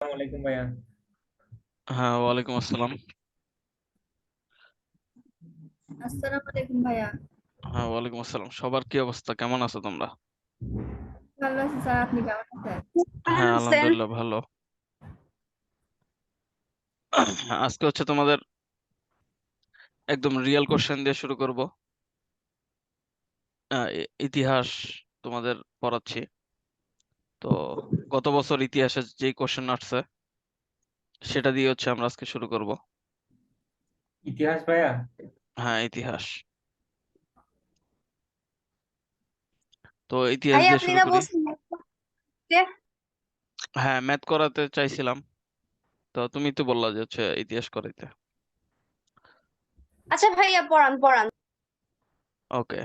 ভাইয়া হ্যাঁ ওয়ালাইকুম আসসালাম। আসসালামু আলাইকুম ভাইয়া। হ্যাঁ ওয়ালাইকুম আসসালাম। সবার কি অবস্থা? কেমন আছো তোমরা? ভালো আছি স্যার। আপনি কেমন আছেন? হ্যাঁ আলহামদুলিল্লাহ ভালো। আজকে হচ্ছে তোমাদের একদম রিয়েল কোশ্চেন দিয়ে শুরু করব। ইতিহাস তোমাদের পড়াচ্ছি। তো গত বছর ইতিহাসে যে কোশ্চেন আসছে সেটা দিয়ে হচ্ছে আমরা আজকে শুরু করব। ইতিহাস ভাইয়া? হ্যাঁ ইতিহাস। তো ইতিহাস দিয়ে শুরু করি। হ্যাঁ ম্যাথ করাতে চাইছিলাম। তো তুমি তো বললা যে হচ্ছে ইতিহাস করাইতে। আচ্ছা ভাইয়া পড়ান পড়ান। ওকে।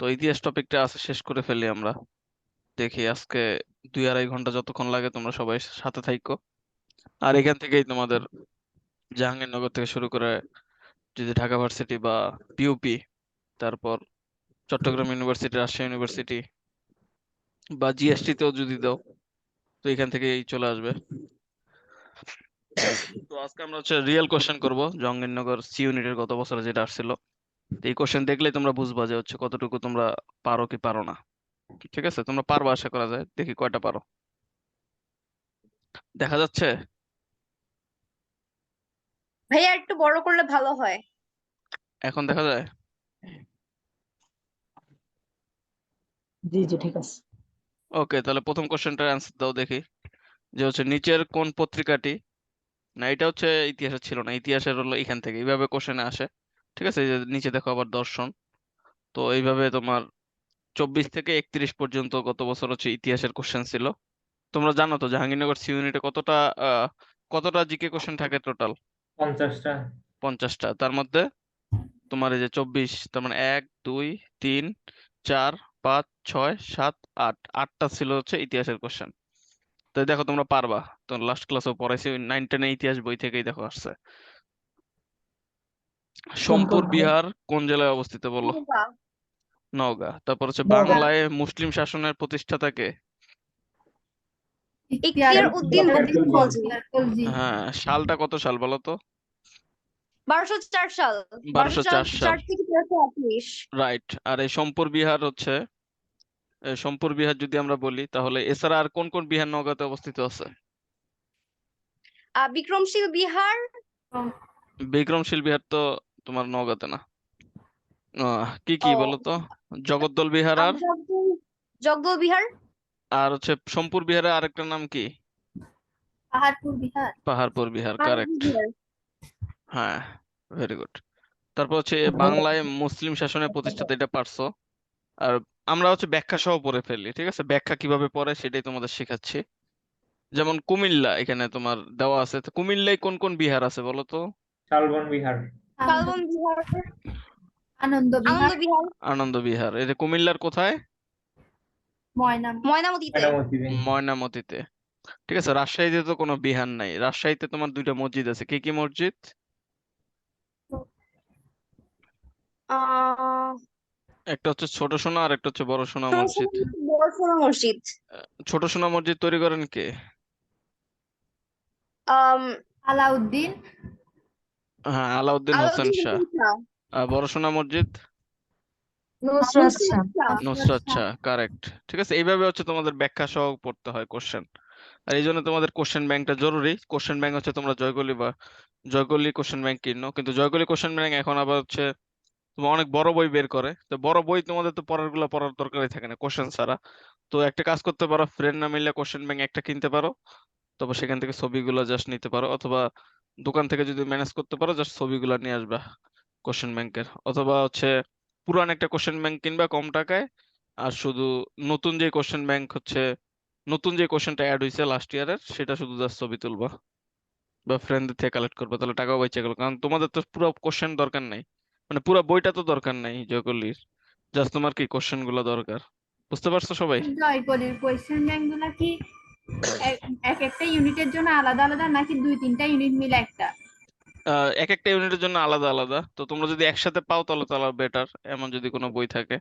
তো ইতিহাস টপিকটা আছে শেষ করে ফেলি আমরা। দেখি আজকে দুই আড়াই ঘণ্টা যতক্ষণ লাগে তোমরা সবাই সাথে থাইকো। আর এখান থেকেই তোমাদের জাহাঙ্গীরনগর থেকে শুরু করে যদি ঢাকা ভার্সিটি বা পিউপি তারপর চট্টগ্রাম ইউনিভার্সিটি রাজশাহী ইউনিভার্সিটি বা জিএসটি তেও যদি দাও তো এখান থেকেই চলে আসবে। তো আজকে আমরা হচ্ছে রিয়েল কোশ্চেন করব জাহাঙ্গীরনগর সি ইউনিটের গত বছরে যেটা আসছিল। এই কোশ্চেন দেখলেই তোমরা বুঝবা যে হচ্ছে কতটুকু তোমরা পারো কি পারো না। ঠিক আছে তোমরা পারবা আশা করা যায়। দেখি কয়টা পারো। দেখা যাচ্ছে? ভাইয়া একটু বড় করলে ভালো হয়। এখন দেখা যায়? জি জি ঠিক আছে। ওকে তাহলে প্রথম কোশ্চেনটার অ্যান্সার দাও দেখি। যে হচ্ছে নিচের কোন পত্রিকাটি? না এটা হচ্ছে ইতিহাসে ছিল না। ইতিহাসের হলো এখান থেকে। এইভাবে কোশ্চেনে আসে। ঠিক আছে নিচে দেখো আবার দর্শন। তো এইভাবে তোমার চব্বিশ থেকে একত্রিশ পর্যন্ত গত বছর হচ্ছে ইতিহাসের কোশ্চেন ছিল। তোমরা জানো তো জাহাঙ্গীরনগর সি ইউনিটে কতটা কতটা জিকে কোশ্চেন থাকে টোটাল পঞ্চাশটা। পঞ্চাশটা। তার মধ্যে তোমার এই যে চব্বিশ তার মানে এক দুই তিন চার পাঁচ ছয় সাত আট। আটটা ছিল হচ্ছে ইতিহাসের কোশ্চেন তো দেখো তোমরা পারবা। তো লাস্ট ক্লাসেও পড়াইছি নাইন টেনে ইতিহাস বই থেকেই দেখো আসছে। সোমপুর বিহার কোন জেলায় অবস্থিত বলো? নওগাঁ। তারপর হচ্ছে নওগাঁ। বাংলায় মুসলিম শাসনের খলজি। খলজি হ্যাঁ সালটা কত সাল বলো তো? বারোশো চার সাল। বারোশো চার সাল। রাইট আর এই সোমপুর বিহার হচ্ছে সোমপুর বিহার যদি আমরা বলি তাহলে এছাড়া আর কোন কোন বিহার নওগাঁতে অবস্থিত আছে? বিক্রমশীল বিহার। বিক্রমশীল বিহার তো তোমার নওগাঁতে না। কি কি। বলো তো জগদ্দল বিহার আর? জগদল বিহার? আর হচ্ছে সোমপুর বিহারের আরেকটা নাম কি? পাহাড়পুর বিহার। পাহাড়পুর বিহার কারেক্ট হ্যাঁ ভেরি গুড তারপর হচ্ছে বাংলায় মুসলিম শাসনের প্রতিষ্ঠাতা এটা পারছ। আর আমরা হচ্ছে ব্যাখ্যা সহ পড়ে ফেলি ঠিক আছে? ব্যাখ্যা কীভাবে পড়ে সেটাই তোমাদের শেখাচ্ছি। যেমন কুমিল্লা এখানে তোমার দেওয়া আছে। তো কুমিল্লায় কোন কোন বিহার আছে বলো তো? শালবন বিহার। শালবন বিহার। আনন্দ বিহার। আনন্দ বিহার। এটা কুমিল্লার কোথায়? ময়নামতিতে। ঠিক আছে রাজশাহীতে তো কোনো বিহার নাই। রাজশাহীতে তোমার দুইটা মসজিদ আছে। কি কি মসজিদ? একটা হচ্ছে ছোট সোনা আর একটা হচ্ছে বড় সোনা মসজিদ। বড়সড় মসজিদ। ছোট সোনা মসজিদ তৈরি করেন কে? আলাউদ্দিন। হ্যাঁ আলাউদ্দিন হোসেন শাহ। হোসেন শাহ আর বড় মসজিদ? নুসরাত শাহ। শাহ। নুসরাত শাহ। কারেক্ট ঠিক আছে এইভাবে হচ্ছে তোমাদের ব্যাখ্যা সহ পড়তে হয় কোশ্চেন আর এই জন্য তোমাদের কোশ্চেন ব্যাংকটা জরুরি। কোশ্চেন ব্যাংক হচ্ছে তোমরা জয়কলি বা জয়কলি কোশ্চেন ব্যাংক কিনো। কিন্তু জয়কলি কোশ্চেন ব্যাংক এখন আবার হচ্ছে তোমার অনেক বড় বই বের করে। তো বড় বই তোমাদের তো পড়ারগুলো পড়ার দরকারই থাকে না কোশ্চেন ছাড়া। তো একটা কাজ করতে পারো ফ্রেন্ড না মিললে কোশ্চেন ব্যাংক একটা কিনতে পারো। তারপর সেখান থেকে ছবিগুলো জাস্ট নিতে পারো। অথবা দোকান থেকে যদি ম্যানেজ করতে পারো জাস্ট ছবিগুলো নিয়ে আসবা। কোশ্চেন ব্যাংকের অথবা হচ্ছে পুরান একটা কোশ্চেন ব্যাংক কিনবা কম টাকায়, আর শুধু নতুন যে কোশ্চেন ব্যাংক হচ্ছে, নতুন যে কোশ্চেনটা অ্যাড হয়েছে লাস্ট ইয়ারের সেটা শুধু জাস্ট ছবি তুলবা বা ফ্রেন্ডদের থেকে কালেক্ট করবা, তাহলে টাকাও বেঁচে গেল। কারণ তোমাদের তো পুরো কোশ্চেন দরকার নাই। মানে পুরো বইটা তো দরকার নাই জয়কলির। জাস্ট তোমার কি কোশ্চেনগুলো দরকার? বুঝতে পারছ সবাই? জয়কলির কোয়েশ্চেন ব্যাংকগুলা কি এক- এক একটা ইউনিটের জন্য আলাদা আলাদা, নাকি দুই তিনটা ইউনিট মিলে একটা? এক একটা ইউনিটের জন্য আলাদা আলাদা। তো তোমরা যদি একসাথে পাও তাহলে তাহলে বেটার এমন যদি কোনো বই থাকে।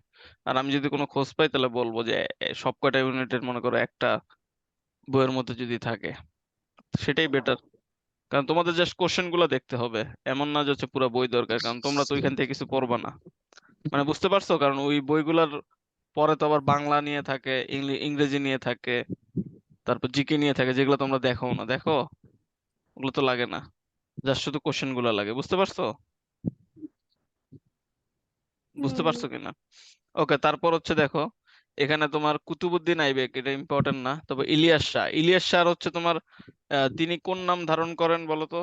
আর আমি যদি কোনো খোঁজ পাই তাহলে বলব যে সব কয়টা ইউনিটের মনে করো একটা বইয়ের মধ্যে যদি থাকে, সেটাই বেটার কারণ তোমাদের জাস্ট কোশ্চেনগুলো দেখতে হবে। এমন না যে পুরো বই দরকার, কারণ তোমরা তো ওইখান থেকে কিছু পড়বা না। মানে বুঝতে পারছ? কারণ ওই বইগুলোর পরে তো আবার বাংলা নিয়ে থাকে ইংরেজি নিয়ে থাকে, তারপর জিকে নিয়ে থাকে, যেগুলো তোমরা দেখো না। দেখো? ওগুলো তো লাগে না। জাস্ট শুধু কোশ্চেনগুলো লাগে বুঝতে পারছ? বুঝতে পারছ কিনা? ওকে তারপর হচ্ছে দেখো এখানে তোমার কুতুবুদ্দিন আইবেক এটা ইম্পর্টেন্ট না তবে ইলিয়াস শাহ। ইলিয়াস শাহ হচ্ছে তোমার তিনি কোন নাম ধারণ করেন বলো তো?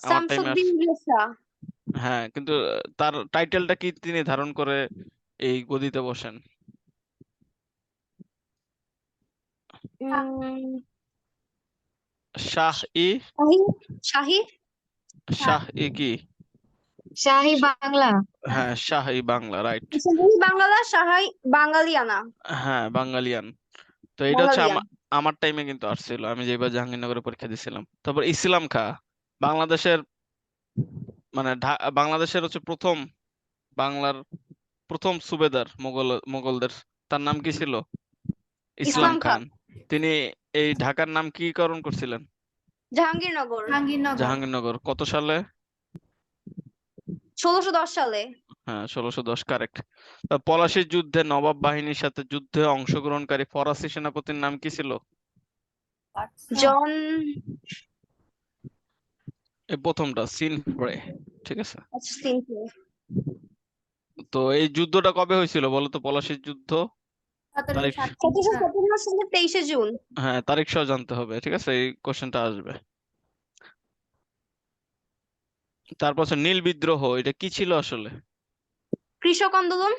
আমার টাইমে শামসুদ্দিন হ্যাঁ কিন্তু তার টাইটেলটা কি তিনি ধারণ করে এই গদিতে বসেন? উম, শাহ ই শাহী শাহী? শাহ ই কি? শাহী বাংলা। হ্যাঁ শাহ বাংলা রাইট শাহী বাংলা বাঙালিয়ানা? হ্যাঁ বাঙালিয়ান। তো এটা হচ্ছে আমার টাইমে কিন্তু আসছিল। আমি যেবার জাহাঙ্গীরনগরে পরীক্ষা দিছিলাম তারপর ইসলাম খাঁ। বাংলাদেশের মানে বাংলাদেশের হচ্ছে প্রথম বাংলার প্রথম সুবেদার মোগল মোগলদের। তার নাম কি ছিল? ইসলাম খান। তিনি এই ঢাকার নাম কি করণ করছিলেন? জাহাঙ্গীরনগর। জাহাঙ্গীরনগর। জাহাঙ্গীরনগর। কত সালে? ষোলোশো দশ সালে। হ্যাঁ ষোলোশো দশ কারেক্ট পলাশির যুদ্ধে নবাব বাহিনীর সাথে যুদ্ধে অংশগ্রহণকারী ফরাসি সেনাপতির নাম কি ছিল? জন এই প্রথমটা সিনফ্রে ঠিক আছে? আচ্ছা তো এই যুদ্ধটা কবে হয়েছিল বলো তো পলাশির যুদ্ধ? তেইশে জুন। হ্যাঁ তারিখ সহ জানতে হবে ঠিক আছে? এই কোশ্চেনটা আসবে। তারপর নীল বিদ্রোহ এটা কি ছিল আসলে? কৃষক আন্দোলন।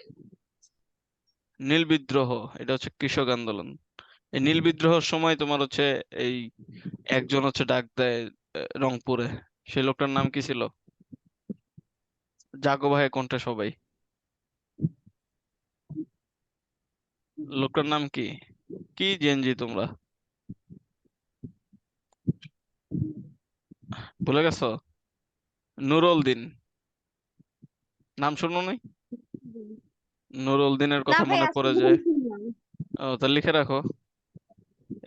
নীল বিদ্রোহ এটা হচ্ছে কৃষক আন্দোলন। এই নীল বিদ্রোহের সময় তোমার হচ্ছে এই একজন হচ্ছে ডাক দেয় রংপুরে। সেই লোকটার নাম কি ছিল? জাগো ভাই কোনটা সবাই। লোকটার নাম কি? কি জেনজি তোমরা? ভুলে গেছো? নুরুল দিন নাম শুনো নাই নুরুল দিনের কথা মনে পড়ে যায়। ও তা লিখে রাখো।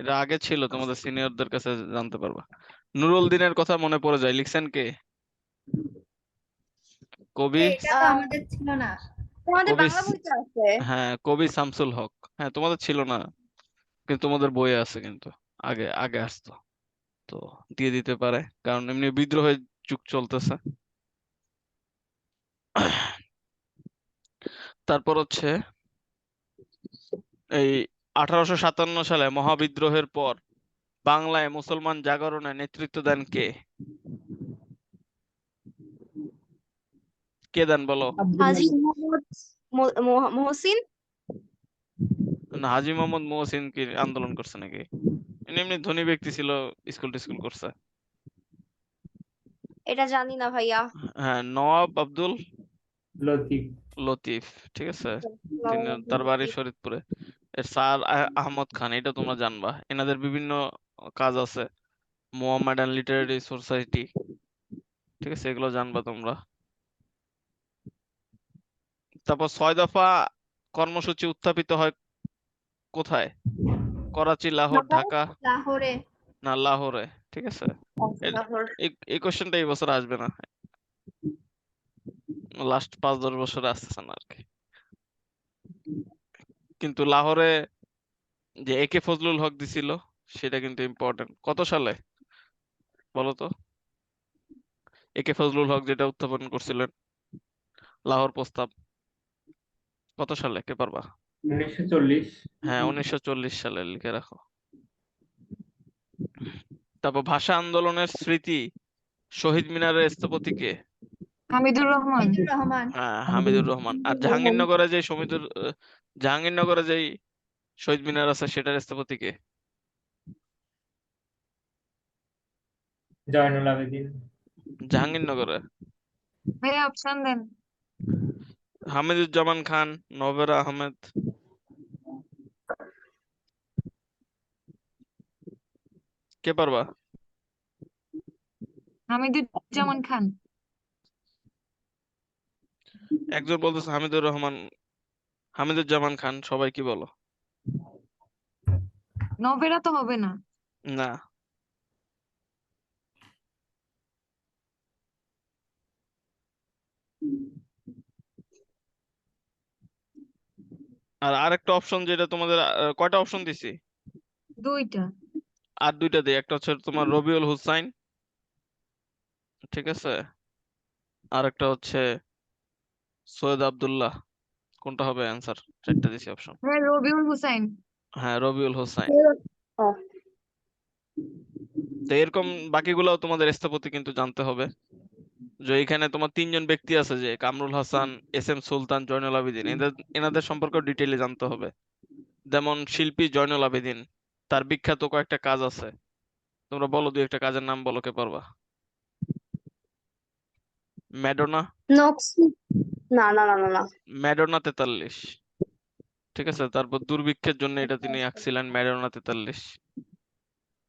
এটা আগে ছিল তোমাদের সিনিয়রদের কাছে জানতে পারবা। নুরুল দিনের কথা মনে পড়ে যায় লিখছেন কে? কবি আমাদের ছিল না। তোমাদের কবি বাংলা বইতে আছে। হ্যাঁ কবি শামসুল হক। হ্যাঁ তোমাদের ছিল না। কিন্তু তোমাদের বইয়ে আছে কিন্তু আগে আগে আসতো। তো দিয়ে দিতে পারে কারণ এমনি বিদ্রোহের যুগ চলতেছে। তারপর হচ্ছে এই আঠারোশো সাতান্ন সালে মহাবিদ্রোহের পর বাংলায় মুসলমান জাগরণে নেতৃত্ব দেন কে? কে দেন বলো? মহসিন? হাজী মোহাম্মদ মহসিন কি আন্দোলন করছে নাকি? ইনি এমনি ধনী ব্যক্তি ছিল স্কুল টিস্কুল করছে। এটা জানি না ভাইয়া। হ্যাঁ নওয়াব আব্দুল লতিফ। লতিফ ঠিক আছে? তিনি তার বাড়ি শরীদপুরে। এর স্যার আহমদ খান এটা তোমরা জানবা। এনাদের বিভিন্ন কাজ আছে। মোহামেডান লিটারেরি সোসাইটি ঠিক আছে? এগুলো জানবা তোমরা। তারপর ছয় দফা কর্মসূচি উত্থাপিত হয় কোথায়? করাচি লাহোর ঢাকা? লাহোরে। না লাহোরে ঠিক আছে। এই এই কোশ্চেনটা এই বছর আসবে না। লাস্ট পাঁচ দশ বছরে আসতেছে না আর কি। কিন্তু লাহোরে যে একে ফজলুল হক দিছিল সেটা কিন্তু ইম্পর্টেন্ট কত সালে? বলতো একে ফজলুল হক যেটা উত্থাপন করছিলেন লাহোর প্রস্তাব। কত সালে? কে পারবা? হ্যাঁ উনিশশো চল্লিশ সালে লিখে রাখো। তারপর ভাষা আন্দোলনের স্মৃতি শহীদ মিনারের স্থপতি কে হামিদুর রহমান। হ্যাঁ হামিদুর রহমান। আর জাহাঙ্গীরনগরে যে সমিতুর আহ, জাহাঙ্গীরনগরে যেই শহীদ মিনার আছে সেটার স্থপতি কে জয়নুল আবেদিন। জাহাঙ্গীরনগরে। ভাইয়া অপশন দেন হামিদুজ্জামান খান নবেরা আহমেদ। কে পারবা? হামিদুজ্জামান খান। একজন বলতেছে হামিদুর রহমান হামিদুজ্জামান খান সবাই কি বলো? নভেরা তো হবে না। না। আর আরেকটা অপশন যেটা তোমাদের কয়টা অপশন দিছি? দুইটা। আর দুইটা দিই একটা হচ্ছে তোমার রবিউল হুসাইন ঠিক আছে? আর একটা হচ্ছে সৈয়দ আব্দুল্লাহ কোনটা হবে অ্যান্সার চারটা দিছি অপশন হ্যাঁ রবিউল হুসাইন। হ্যাঁ রবিউল হোসাইন। তো এরকম বাকিগুলোও তোমাদের স্থপতি কিন্তু জানতে হবে। যে এখানে তোমার তিনজন ব্যক্তি আছে যে কামরুল হাসান এস এম সুলতান জয়নুল আবেদিন। এদের এনাদের সম্পর্কে ডিটেইলে জানতে হবে। যেমন শিল্পী জয়নুল আবেদিন তার বিখ্যাত কয়েকটা কাজ আছে। তোমরা বলো দুই একটা কাজের নাম বলো কে পারবা? ম্যাডোনা? না না না না ম্যাডোনা তেতাল্লিশ। ঠিক আছে তারপর দুর্ভিক্ষের জন্য এটা তিনি আঁকছিলেন ম্যাডোনা তেতাল্লিশ।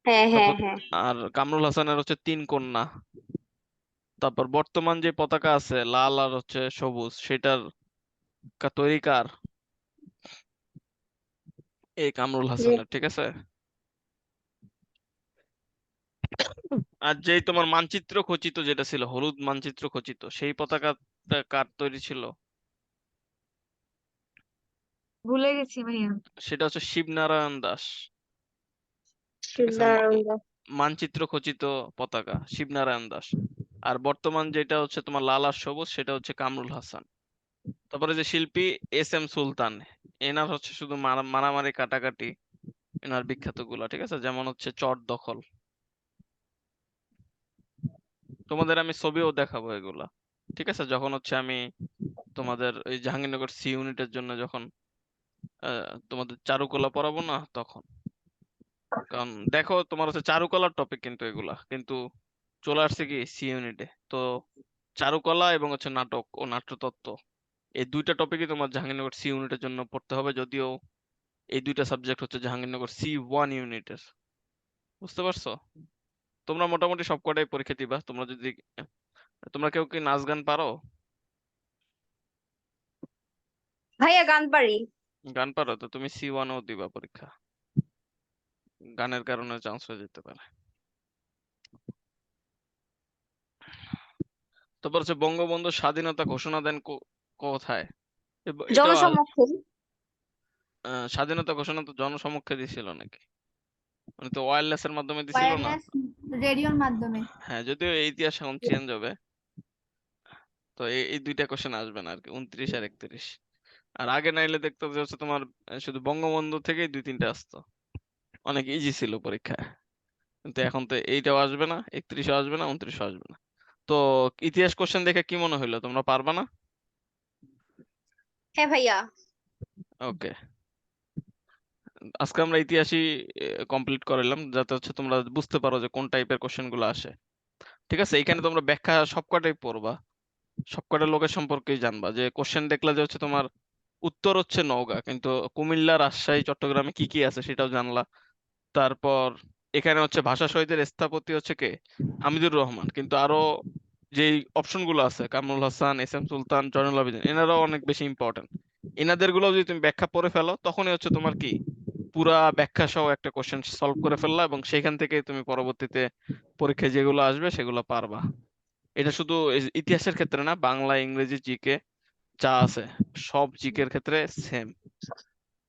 হ্যাঁ হ্যাঁ হ্যাঁ। আর কামরুল হাসানের হচ্ছে তিন কন্যা। তারপর বর্তমান যে পতাকা আছে লাল আর হচ্ছে সবুজ সেটার তৈরি কার? এই কামরুল হাসানের ঠিক আছে? আর যেই তোমার মানচিত্র খচিত যেটা ছিল হলুদ মানচিত্র খচিত সেই পতাকাটা কার তৈরি ছিল? ভুলে গেছি ভাইয়া। সেটা হচ্ছে শিবনারায়ণ দাস। শিবনারায়ণ দাস। মানচিত্র খচিত পতাকা শিবনারায়ণ দাস। আর বর্তমান যেটা হচ্ছে তোমার লাল আর সবুজ সেটা হচ্ছে কামরুল হাসান। তারপরে যে শিল্পী এস এম সুলতান এনার হচ্ছে শুধু মারামারি কাটাকাটি এনার বিখ্যাতগুলা ঠিক আছে? যেমন হচ্ছে চট দখল। তোমাদের আমি ছবিও দেখাবো এগুলা। ঠিক আছে? যখন হচ্ছে আমি তোমাদের এই জাহাঙ্গীরনগর সি ইউনিটের জন্য যখন তোমাদের চারুকলা পড়াবো না তখন। কারণ দেখো তোমার হচ্ছে চারুকলার টপিক কিন্তু এগুলা। কিন্তু চলে আসছে কি সি ইউনিটে তো চারুকলা এবং হচ্ছে নাটক ও নাট্যতত্ত্ব, এই দুইটা টপিকই তোমার জাহাঙ্গীরনগর সি ইউনিটের জন্য পড়তে হবে। যদিও এই দুইটা সাবজেক্ট হচ্ছে জাহাঙ্গীরনগর সি ওয়ান ইউনিটের বুঝতে পারছ? তোমরা মোটামুটি সব কটাই পরীক্ষা দিবা। তোমরা যদি তোমরা কেউ কি নাচ গান পারো? ভাইয়া গান পারি। গান পারো তো তুমি সি ওয়ানও দিবা পরীক্ষা। গানের কারণে চান্স হয়ে যেতে পারে। তারপর হচ্ছে বঙ্গবন্ধু স্বাধীনতা ঘোষণা দেন কোথায়? আল- স্বাধীনতা ঘোষণা তো জনসমক্ষে দিছিল নাকি? মানে তো ওয়্যারলেস এর মাধ্যমে দিছিল না? রেডিওর মাধ্যমে। হ্যাঁ যদিও এই ইতিহাস এখন চেঞ্জ হবে। তো এই দুইটা কোশ্চেন আসবে না আর কি উনত্রিশ আর একত্রিশ। আর আগে নাইলে দেখতো যে হচ্ছে তোমার শুধু বঙ্গবন্ধু থেকেই দুই তিনটা আসতো। অনেক ইজি ছিল পরীক্ষায় কিন্তু এখন তো এইটাও আসবে না একত্রিশও আসবে না উনত্রিশও আসবে না। তো ইতিহাস কোশ্চেন দেখে কি মনে হইল তোমরা পারবা না? হ্যাঁ ভাইয়া। ওকে আজকে আমরা ইতিহাসই কমপ্লিট করলাম যাতে হচ্ছে তোমরা বুঝতে পারো যে কোন টাইপের কোশ্চেনগুলো আসে। ঠিক আছে? এখানে তোমরা ব্যাখ্যা সবকটাই পড়বা। সবকটা লোকের সম্পর্কেই জানবা। যে কোশ্চেন দেখলে যে হচ্ছে তোমার উত্তর হচ্ছে নওগাঁ, কিন্তু কুমিল্লা, রাজশাহী, চট্টগ্রামে কি কি আছে সেটাও জানলা। তারপর এখানে হচ্ছে ভাষা শহীদের স্থপতি হচ্ছে কে? হামিদুর রহমান। কিন্তু আরও যেই অপশনগুলো আছে, কামরুল হাসান, এস এম সুলতান, জয়নুল আবেদিন, এনারাও অনেক বেশি ইম্পর্টেন্ট এনাদেরগুলো যদি তুমি ব্যাখ্যা পড়ে ফেলো, তখনই হচ্ছে তোমার কি? পুরা ব্যাখ্যা সহ একটা কোশ্চেন সলভ করে ফেললা এবং সেখান থেকে তুমি পরবর্তীতে পরীক্ষায় যেগুলো আসবে সেগুলো পারবা। এটা শুধু ইতিহাসের ক্ষেত্রে না, বাংলা, ইংরেজি জিকে যা আছে সব জিকের ক্ষেত্রে সেম